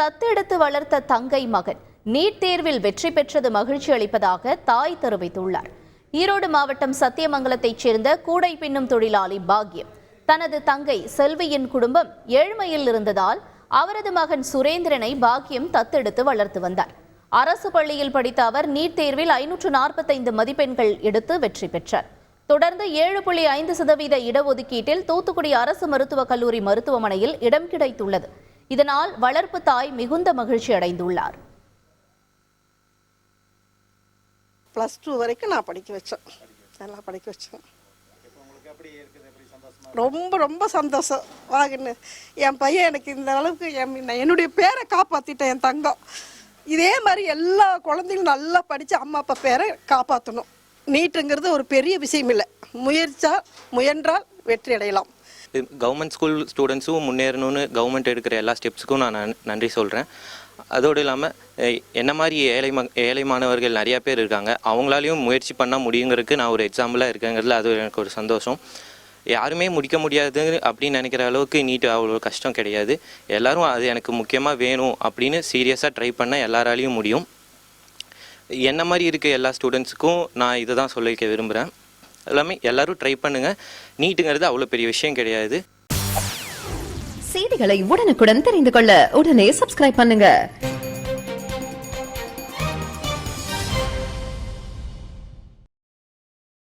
தத்தெடுத்து வளர்த்த தங்கை மகன். நீட் தேர்வில் வெற்றி பெற்றது மகிழ்ச்சி அளிப்பதாக தாய் தெரிவித்துள்ளார். ஈரோடு மாவட்டம் சத்தியமங்கலத்தைச் சேர்ந்த கூடை பின்னும் தொழிலாளி பாக்யம். தனது தங்கை செல்வியின் குடும்பம் ஏழ்மையில் இருந்ததால் அவரது மகன் சுரேந்திரனை பாக்யம் தத்தெடுத்து வளர்த்து வந்தார். அரசு பள்ளியில் படித்த அவர் நீட் தேர்வில் ஐநூற்று நாற்பத்தைந்து மதிப்பெண்கள் எடுத்து வெற்றி பெற்றார். தொடர்ந்து ஏழு புள்ளி ஐந்து சதவீத இடஒதுக்கீட்டில் தூத்துக்குடி அரசு மருத்துவக் கல்லூரி மருத்துவமனையில் இடம் கிடைத்துள்ளது. இதனால் வளர்ப்பு தாய் மிகுந்த மகிழ்ச்சி அடைந்துள்ளார். ப்ளஸ் டூ வரைக்கும் நான் படிக்க வச்சேன். நல்லா படிக்க வச்சேன். ரொம்ப ரொம்ப சந்தோஷம். வாங்கன்னு என் பையன் எனக்கு இந்த அளவுக்கு என் நான் என்னுடைய பேரை காப்பாற்றிட்டேன் என் தங்கம். இதே மாதிரி எல்லா குழந்தைங்களும் நல்லா படித்து அம்மா அப்பா பேரை காப்பாற்றணும் நீட்டுங்கிறது ஒரு பெரிய விஷயம் இல்லை. முயற்சா முயன்றால் வெற்றி அடையலாம். கவர்மெண்ட் ஸ்கூல் ஸ்டூடெண்ட்ஸும் முன்னேறணும்னு கவர்மெண்ட் எடுக்கிற எல்லா ஸ்டெப்ஸுக்கும் நான் நன்றி சொல்கிறேன் அதோடு இல்லாமல் என்ன மாதிரி ஏழை ம ஏழை மாணவர்கள் நிறையா பேர் இருக்காங்க அவங்களாலையும் முயற்சி பண்ணால் முடியுங்கிறதுக்கு நான் ஒரு எக்ஸாம்பிளாக இருக்கேங்கிறதுல அது எனக்கு ஒரு சந்தோஷம். யாருமே முடிக்க முடியாது அப்படின்னு நினைக்கிற அளவுக்கு நீட் அவ்வளோ கஷ்டம் கிடையாது. எல்லோரும் அது எனக்கு முக்கியமாக வேணும் அப்படின்னு சீரியஸாக ட்ரை பண்ணால் எல்லாராலையும் முடியும். என்ன மாதிரி இருக்க எல்லா ஸ்டூடெண்ட்ஸுக்கும் நான் இதை தான் சொல்லிக்க விரும்புகிறேன் எல்லாமே எல்லாரும் ட்ரை பண்ணுங்கள் நீட்டுங்கிறது அவ்வளோ பெரிய விஷயம் கிடையாது. செய்திகளை உடனுக்குடன் தெரிந்து கொள்ள உடனே சப்ஸ்கிரைப் பண்ணுங்க.